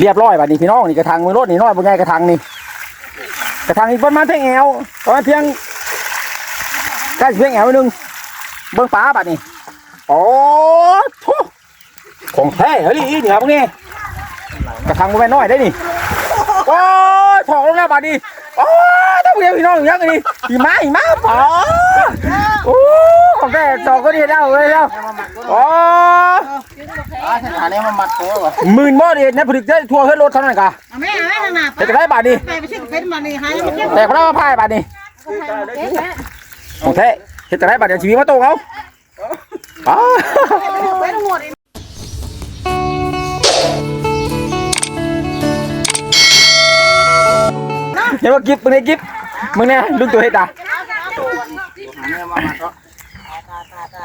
เรียบร้อยบัดนี้พี่น้องนี่กระทังมือรถนี่น้อยบ่ใหญ่กระทังนี่กระทังนี่ประมาณเพียงแอวประมาณเพียงใกล้เพียงแอวนึงเบิ่งป้าบัดนี้โอ้ทุของแท้เฮ้ยนี่ครับพวกนี้กระทังบ่แม่น้อยได้นี่โอ้ถอกลงแล้วบัดนี้ โอ้ยต้องเรียกพี่น้องอย่างนี้หิมะหิมะป๋อโอ้ของแท้สองก็ดีแล้วเลยแล้วโอ้อ่าสถานนี้มันมัดตัววะหมื่นบ่เดียนะผลิตได้ทั่วเฮือรถเท่านั้นกะเอาแม่เอาแม่ทางหน้าเฮ็ดจังได้บาดนี้ไปไปซื้อเป็นมานี่หายมันเก็บแต่พระมาพายบาดนี้ของแท้เฮ็ดจังได้บาดเดี๋ยวชีวิตมาโตเอาอ้า เป็นหมดเห็นว่ากิฟมึงเนี่ยกิฟมึงเนี่ยลุงตัวเฮ็ดอะอันนี้มามัดเนาะ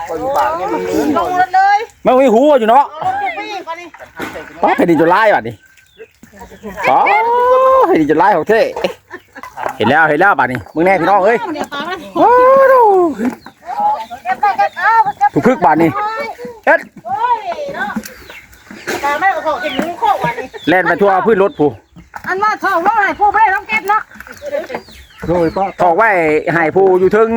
พออยู่ปากนี่มันมือลงรถเลยมันมีหูอยู่เนาะลงไปอีกก่อนนี่ป้าแผ่นดินจะลายบาดนี้อ๋อแผ่นดินจะลายของแท้เห็นแล้วเห็นแล้วบาดนี้มึงแน่พี่น้องเอ้ยเดี๋ยวปาไปโอ้โหเก็บไปเก็บเอาเก็บถูกพึกบาดนี้เอ็ดโอ้ยเนาะแต่แม่ก็ขอกินหมูโคกวันนี้แล่นไปทั่วพื้นรถผู้ อันว่าทองว่าให้ผู้ไม่ได้ต้องเก็บเนาะโอ้ยป้าถอกไว้ให้ผู้อยู่ถึง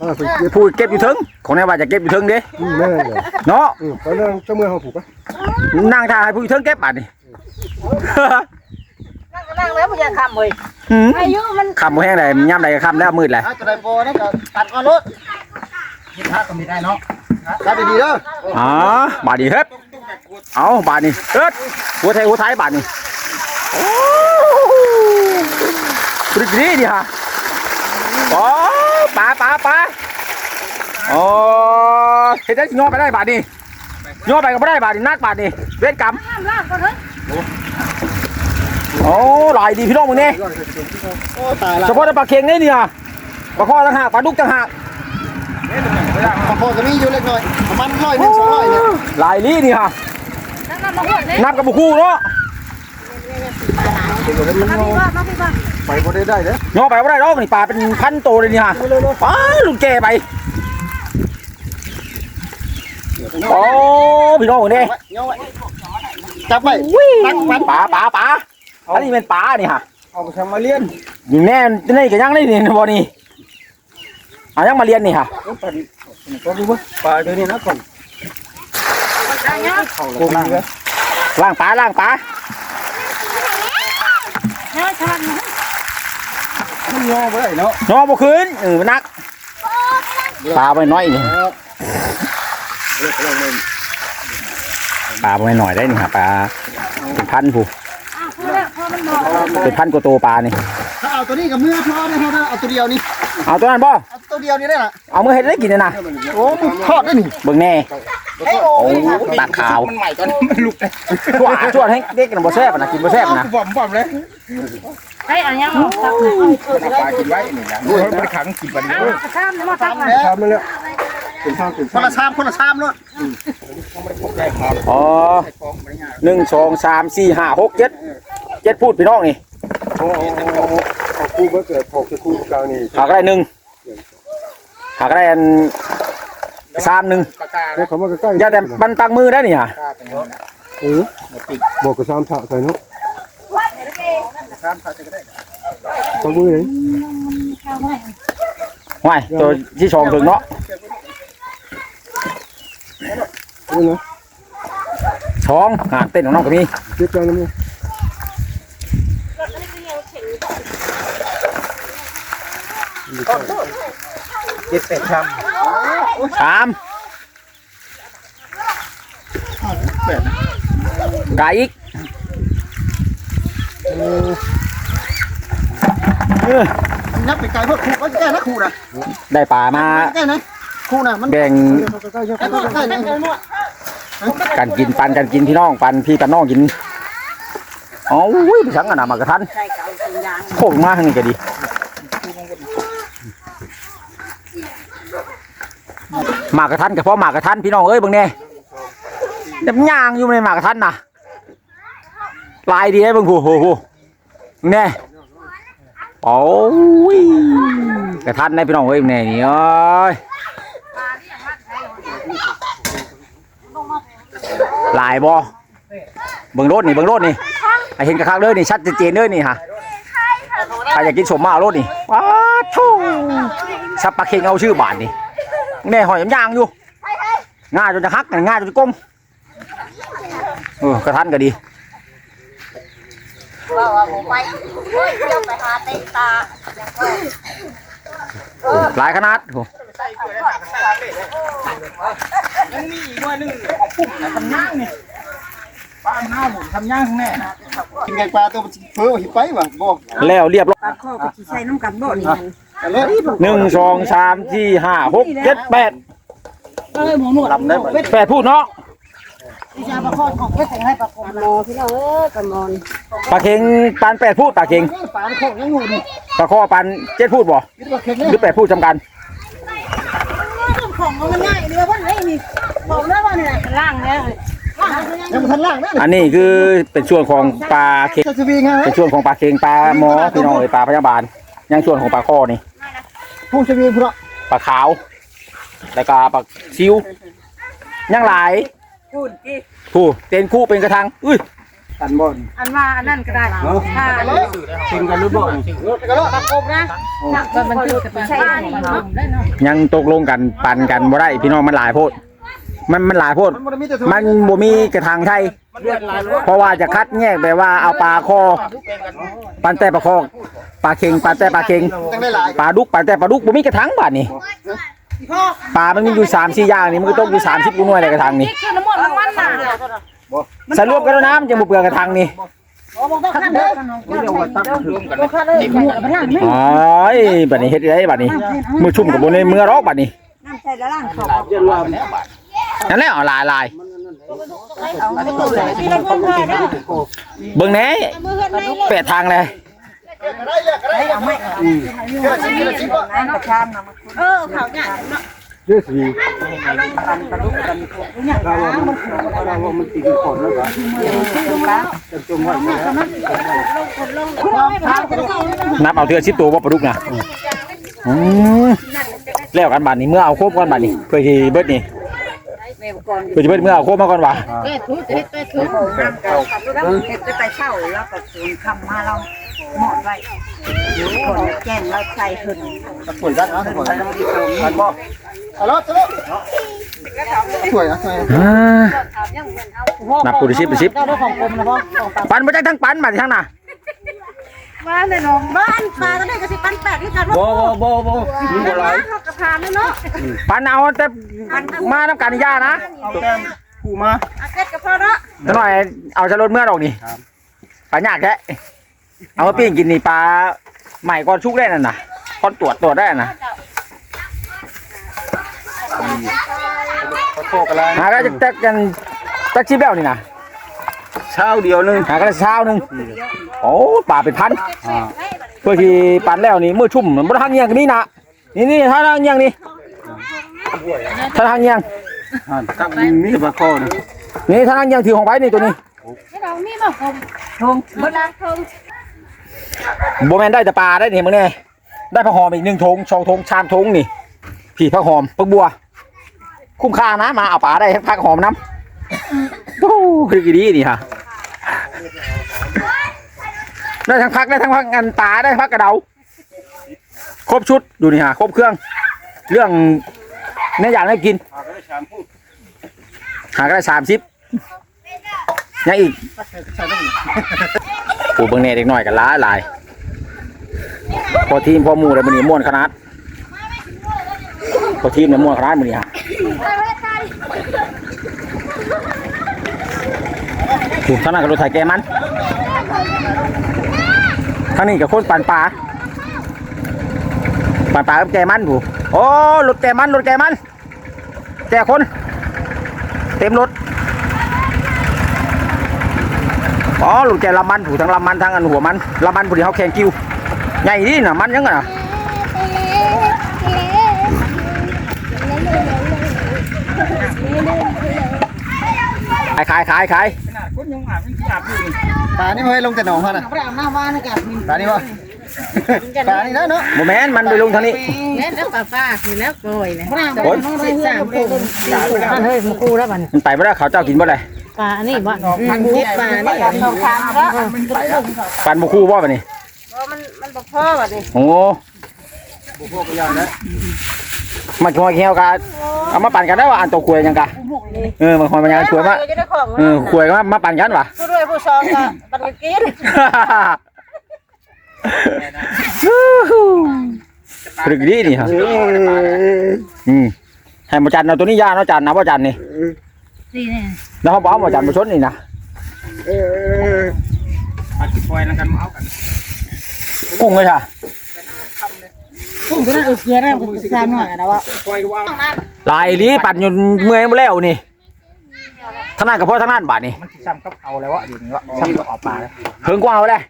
ป้าไปเก็บผู้เก็บอยู่ถึงของแน่ว่าจะเก็บอยู่ถึงเด้แม่เลยเนาะอือไปนั่งเจ้าเมืองเขาผูกปะนั่งทาให้ผู้อยู่ถึงเก็บบาดนี้นั่งก็นั่งแล้วมันยังคำเลยหืมอายุมันคำบ่แห้งเลยย่ำใดก็คำแล้วมืดเลยถ้าจะได้โปรนี่ก็ตัดก่อนรถยิงทักก็ไม่ได้เนาะตัดดีๆเด้ออ๋อบาดนี้เฮ็ดเอาบาดนี้เฮ็ดหัวไทยหัวไทยบาดนี้โอ้ ปรึกดีดิฮะโอ้ปลาปลาปลาโอ้เฮ็ดได้สิย่อไปได้บาดนี้ย่อไปก็บ่ได้บาดนี้นักบาดนี้เวรกรรมโอ้หลายดีพี่น้องมึงเนี่ยเฉพาะปลาเค็งนี่เนี่ยปลาข้อต่างหากปลาดุกต่างหากบางคนก็มีอยู่เล็กน้อยประมาณร้อยหนึ่งสองร้อยเนี่ยหลายลี่นี่ฮะนับกับบุคู่เนาะมาพี่ว่ามาพี่ว่า ไปบ่ได้ได้เด้อย่อไปไม่ได้หรอกนี่ปลาเป็นพันตัวเลยนี่ฮะป้าลุงแกไปโอ้พี่น้องมึงนี่เงาไว้จับไว้ตั้งมันปลาปลาปลาอันนี้เป็นปลานี่ฮะเอาไปทำมาเลี้ยนนี่แน่นี่ก็ยังได้นี่บ่นี่เอายังมาเรียนนี่ฮะก็รู้ว่าปลาเดี๋ยวนี้นะก่อนโกงเยอะล่างปลาล่างปลา เนาะชัน มัน งอบ่ได้เนาะย่อบ่คืนเออมันนักปลาไปน้อยนี่ปลาไปหน่อยได้นี่ฮะปลาเป็นพันผู้เป็นพันกว่าตัวปลานี่ถ้าเอาตัวนี้กับมือพอได้เท่านั้เอาตัวเดียวนี่เอาตัวนั้นบ่เอาตัวเดียวนี่ได้ละเอามือเฮ็ดได้กินเลยนะโอ้มึงทอดได้นี่เบิ่งแน่โอ้ตาขาวมันใหม่ตอนมันลุกเลยชั่วชั่วให้เด็กกันบ่แซ่บนะกินบ่แซ่บนะบ่มบ่มเลย ไอ้อันยังตักเอาเออได้ปลากินไว้นี่นะด้วยมันขังกินวันนี้ข้ามมาตักมาทำมาแล้วเป็นข้าวเป็นคนละชามคนละชามรถอ๋อหนึ่งสองสามสี่ห้าหกเจ็ดเจ็ดพูดพี่น้องนี่โอ้เอาคู่บ่เกิดพอกจะคู่กลานี่หากได้หนึ่งหากได้อันสามหนึ่งแล้วเขามาใกล้อย่าแต่บันตังมือได้นี่ฮะเออบอกกับสามถาใส่เนาะ ต้องมือไหนว้ายตัวที่ชองถึงเนาะนี่นะช้องหากเต้นของน้องก็มีเจ็บจังนี่เจ็ดแปดชามสามไก่อีก เออนับไปไกลเพื่อคู่ก็แก้นะคู่นะได้ป่ามาแก้นะคู่นะมันแบ่งใกล้ใกล้ใกล้นะกันกินปันกันกินพี่น้องปันพี่ปันน้องกินอ๋ออุ้ยไปสังกันนะมากระทันโคกมาทางนี้ก็ดีหมากกระทันกับพ่อหมากกระทันพี่น้องเอ้ยเบางแน่เด็บย่างอยู่ในหมากกระทันน่ะ ลายดีได้เบิ่งผู้โหโหแน่โอ้ยกระทันได้พี่น้องเอ้ยแน่นี่เอ้ยลายบ่เบิ่งรถนี่เบิ่งรถนี่ให้เห็นกระคักเลยนี่ชัดเจนเลยนี่ฮะใครอยากกินสมมาเอารถนี่ว้าทูสับปะเค็งเอาชื่อบาทนี่แน่หอยยำยางอยู่ง่าจนจะฮักง่าจนจะก้มเออกระทันก็ดี ว่าว่าผมไปเฮ้ยเจ้าไปหาเต็ตาหลายขนาดโอ้ยังมีอีกหน่วยหนึงของปุ่มนะทำย่างนี่ป้าหน้าหมุนทำย่างข้างแน่กินไก่ปลาตัวเพิ่มหิไปว่ะบอกแล้วเรียบร้อยปลาข้อก็สิใช้น้ำกันบ่นี่มันกันเลยหนึ่งสองสามสี่ห้าหกเจ็ดแปดเอ้ยหมูหนวดลำได้บ่แปดพูดเนาะ วิชาปลาข้อของเฮ็ดให้ปลาข้อมอพี่น้องเอ้ยกระมอนปลาเค็งปันแปดพูดปลาเค็งปลาในโคกยังอยู่นี่ปลาข้อปันเจ็ดพูดบ่คิดว่าเค็งหรือแปดพูดจำกันของมันง่ายเรือว่าไหนนี่บอกเลยว่านี่ล่างเนี่ยล่างยังบ่ทันล่างนะอันนี้คือเป็นส่วนของปลาเค็งจะสวีไงเป็นส่วนของปลาเค็งปลาหมอพี่น้องเอ้ยปลาพยาบาลยังส่วนของปลาข้อนี่ผู้สวีพุ่นปลาขาว แล้วก็ปลาซิวยังหลาย พูดกี่ผู้เต้นคู่เป็นกระทังอุ้ยกันบ่นอันว่าอันนั้นก็ได้ถ้ากินกันหรือบ่นกันแล้วปลากบนะมันมันคือใช่เนาะยังตกลงกันปันกันบ่ได้พี่น้องมันหลายโพด มันมันหลายโพด มันบ่ได้มีแต่มันบ่มีกระทังไทยเลือดหลายรถเพราะว่าจะคัดแยกแบบว่าเอาปลาคอปันแต่ปลาคอปลาเค็งปันแต่ปลาเค็งตั้งได้หลายปลาดุกปันแต่ปลาดุกบ่มีกระทังบาดนี่ ปลามันมีอยู่3 4อย่างนี่มันก็ต้องอยู่30กูหน่วยในกระทังนี่คือน้ำมันรางวัลน่ะสรุปกันแล้วน้ำจะบ่เปลือกกระทังนี่ต้องขั้นเด้อนี่เรียกว่าตั้งรวมกันต้องขั้นเด้อหมวกพนังนี่อ๋อยบัดนี้เฮ็ดได้บัดนี้มือชุ่มกับบ่ในมือรอกบัดนี้น้ำใส่ละล่างขอบเย็นรวมแล้วบาดนั่นแหละเอาลายลายอันนี้ตัวเลยที่เราเพิ่งได้เด้อเบิ่งแหน่มือเฮ็ดในแปดทางเลยได้อยากได้ เอาไหมอืมเกิดสิกินสิบ่น้ำกระชามเออเขาเนี่ยเนาะเรื่องสีเนี่ยเราว่ามันเราว่ามันตีกันก่อนแล้วก็จะจมไว้แล้วคุณเอาไม่ผ่านจะเข้าเลยนะนับเอาเทือชิดตัวว่าปลาดุกนะอืมแล้วกันบัดนี้เมื่อเอาโคบก่อนบัดนี้เพื่อที่เบิดนี่แม่ก่อนเพื่อที่เบิดเมื่อเอาโคบมาก่อนว่ะเฮ็ดทุกเฮ็ดไปทุกน้ำกันแล้วเฮ็ดไปเช่าแล้วก็สูงคำมาเรา หมดไว้คนแจ้งเราใส่ขึ้นสวยจังนะสวยมันบ่เอาละจ้ะสวยนะสวยอ่านับกูดิชิบดิชิบเจ้าของกรมนะพ่อของปลาปันมาจากทั้งปันมาจากทั้งน่ะบ้านเลยน้องบ้านปลาก็ได้ก็สิปันแปดที่กันว่าบ่บ่บ่บ่มันบ่หลายเขากระพานเนาะปันเอาแต่มาน้ำกันย่านะเอาแก้มกูมาอาเก็ตกับพ่อเนาะจะหน่อยเอาจะลดเมื่อดอกนี่ปลายากแท้ เอามาปิ้งกินนี่ปลาใหม่ก่อนชุกได้นั่นน่ะก่อนตรวจตรวจได้น่ะโคกอะไรหาก็จะแตกกันแตกชิบแล้วนี่นะเช้าเดียวนึงหาก็ได้เช้าหนึงโอ้ปลาเป็นพันอ่าเพื่อที่ปั่นแล้วนี่มือชุ่มมันบ่ทางเงียงกันนี่นะนี่นี่ถ้าทางเงียงนี่ถ้าทางเงียงอ่าตั้งมีปลาคอนะนี่ถ้าทางเงียงถือของไว้นี่ตัวนี้ให้เรานี่มาคมทงเวลาทงโบแมนได้แต่ปลาได้เนี่ยมึงแน่ได้ผักหอมอีกหนึ่งทงสองทงชามทงนี่ผีผักหอมผักบัว คุ้มค่านะมาเอาปลาได้ผักหอมน้ำโอ้คือกี่ดีนี่ฮะได้ทั้งพักได้ทั้งพักงานปลาได้พักกระเดาครบชุดดูนี่ฮะครบเครื่อง เรื่องเนี่ยอย่างได้กิน หาก็ได้สามสิบยังอีกปูเบิ่งเน่เด็กน้อยกันล้าหลาย พอทีมพอหมู่เลยมันนี่ม่วนขนาดพอทีมเนี่ยม่วนขนาดมันนี่ฮะถูกท่านั้นกับรถไถแกมันท่างนี้กับคนปั่นปลาปั่นปลากับแกมันผู้โอ้รถแกมันรถแกมันแกคน เต็มรถอ๋อหลูกแกลำมันผูทั้งลำมันทั้งอันหัวมันลำมันผูที่เขาแข่งกิ้ว ใหญ่นี่น่ะมันยังไงน่ะขายขายขายขายคนยังอาบยังอาบอยู่ปลานี่เฮ้ยลงแต่หนองฮะน่ะเราเอาหน้าบ้านกับมินปลานี่บ่ปลานี่นะเนาะโมแมนมันไปลงทางนี้เล่นแล้วป้าป้าคือแล้วโกยเลยโอ้ยสิบสามคนสี่คนเฮ้ยมาคู่แล้วมันมันไปไม่ได้เขาเจ้ากินบ่ได้ปลาอันนี้บ่มันเที่ยปลานี่กับทองคำแล้วมันไปแล้วปันบ่คู่บ่บัดนี้ มันมันบ่พอบัดนี้โอ้บุพกยานนะมันคอยเหี่ยวกะเอามาปั่นกันได้ว่าอันตัวควยยังกะเออมันคอยมันยังควยมาจะได้ของเออควยก็มามาปั่นกันวะผู้ด้วยผู้ซองก็บัดนี้กินพรึกดีนี่ฮะอืมให้บ่จันเอาตัวนี้ยาเนาะจันนะบ่จันนี่นี่นี่แล้วเขาบ่เอาบ่จันบ่ชนนี่นะมาคิดปล่อยแล้วกันมาเอากัน กุ้งเลยค่ะกุ้งตัวนั้นเออเกลือได้ผมทราบหน่อยนะว่าปล่อยก็ว่าลายลีปั่นจนเมื่อยบ่แล้วนี่ทางนั้นก็พอทางนั้นบาดนี่มันสิซ้ำกับเอาแล้ววะอยู่นี่วะซ้ำกับออกปลาแล้วเฮิงกว่าเอาเลย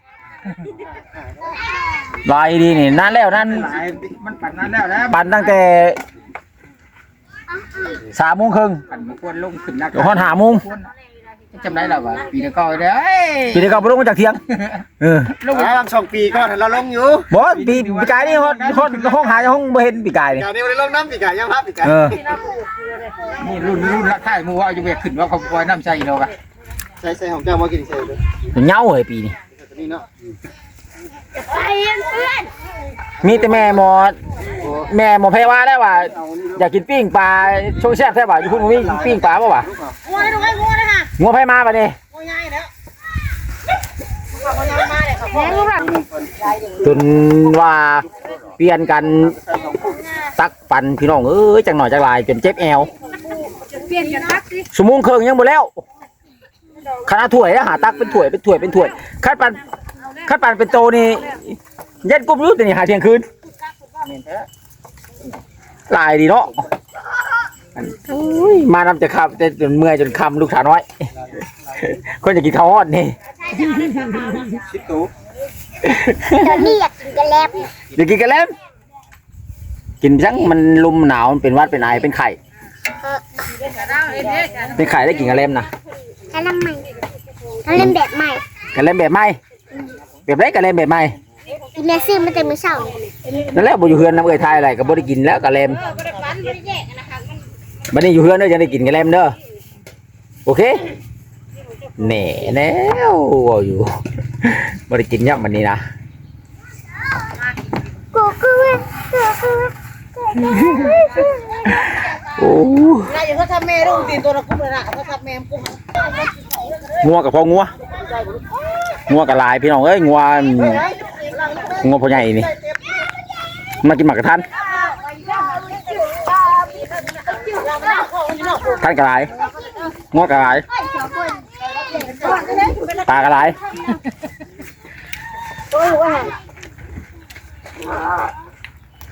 ลายดีนี่นานแล้วนั่นหลายมันปั่นนั้นแล้วนะปั่นตั้งแต่สามโมงครึ่งปั่นมันควรลงขึ้นนักเดี๋ยวฮอนหาโมง จำได้แล้ววะปีนี้ก็ได้ปีนี้ก็บ่ลงมาจากเที่ยงเออลงแล้วสองปีก่อนเราลงอยู่บ่ปีปีกายนี่ฮอดฮอดห้องหาห้องบ่เห็นปีกายนี่กานี้ไม่ได้ลงน้ำปีกายยังพับปีกายเออนี่รุ่นรุ่นละท้ายมือว่าอยู่เวกขึ้นว่าเขาปล่อยน้ำใส่เรากะใส่ใส่ของเจ้ามากินใส่เลยเหงาเฮ้ยปีนี้ตัวนี้เนาะ มีแต่แม่หมอแม่หมอแพรว่าได้ว่า อยากกินปิ้งปลาช่วงแซ่บแท้บ่อยู่พุ่นบ่มีปิ้งปลาบ่วะงัวได้ด้วยงัวได้ค่ะงัวไผมาบัดนี้งัวใหญ่แล้วงัวใหญ่มาเลยครับแพงแบบจนว่าเปลี่ยนกันตักปันพี่น้องเอ้ยจังหน่อยจังหลายจนเจ็บแอวเปลี่ยนกันตักสิชั่วโมงครึ่งยังบ่แล้วคณะถ้วยนะหาตักเป็นถ้วยเป็นถ้วยเป็นถ้วยคัดปัน คัดปันเป็นโตนี่เย็นกุ้มรู้แต่นี่หาเที่ยงคืนหลายดีเนาะอุ้ยมานำจะขับแต่จนเมื่อยจนคำลูกสาวน้อย คนจะกินข้าวฮอดนี่ชิดตู้ตอนนี้อยากกินกระแลบเดี๋ยวกินกันแล้วกินจังมันลุมหนาวมันเป็นหวัดเป็นไอเป็นไข่เป็นไข่ได้กินกันเล่มนะกระลำใหม่กระเล่มแบบใหม่กันเล่มแบบใหม่ แบบไรกันเล่มแบบใหม่กินเนื้อซื้อมาแต่มื้อเช้านั่นแหละบ่อยู่เฮือนน้ำเอ้ยทายอะไรก็บ่ได้กินแล้วกันเล่มบัดนี้อยู่เฮือนเด้อจะได้กินกันเล่มเด้อโอเคแหน่แล้วว่าอยู่บ่ได้กินยับมันนี้นะกูกูกูกูโอ้นายอยู่เขาทำแม่รุ่งตีนตัวละกุ้งเลยนะเขาทำแม่กุ้งงัวกับพ่องัว งัวกับลายพี่น้องเอ้ยงัวงัวพ่อใหญ่นี่มากินหมากกระทันท่านกระไรงัวกระไรปลากระไร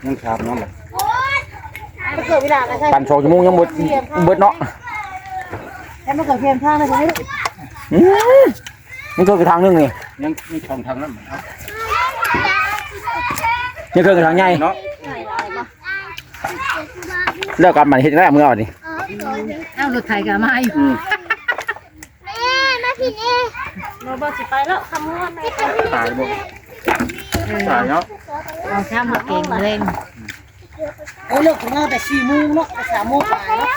ยังขาบน้องแบบเกิดเวลาก็ใช่ปั่นสองชั่วโมงยังหมดเบิดเนาะแล้วมันเกิดเพียงข้างเลยใช่ไหม อืมนี่คือทางหนึงนี่ยังมีช่องทางนั้นเหมือนกันนี่คือทางใหญ่เนาะเลิกกันมันเห็นแล้วเมื่อวันนี้เอ้ารถไถก็มาอยู่แม่มาพี่เน่เราบอกสิไปแล้วคำว่าแม่ตายบ่ตายเนาะเอาช้ามาเก่งเล่นโอ้เลิกของเราแต่สี่โมงเนาะแต่สามโมงกว่าเนาะ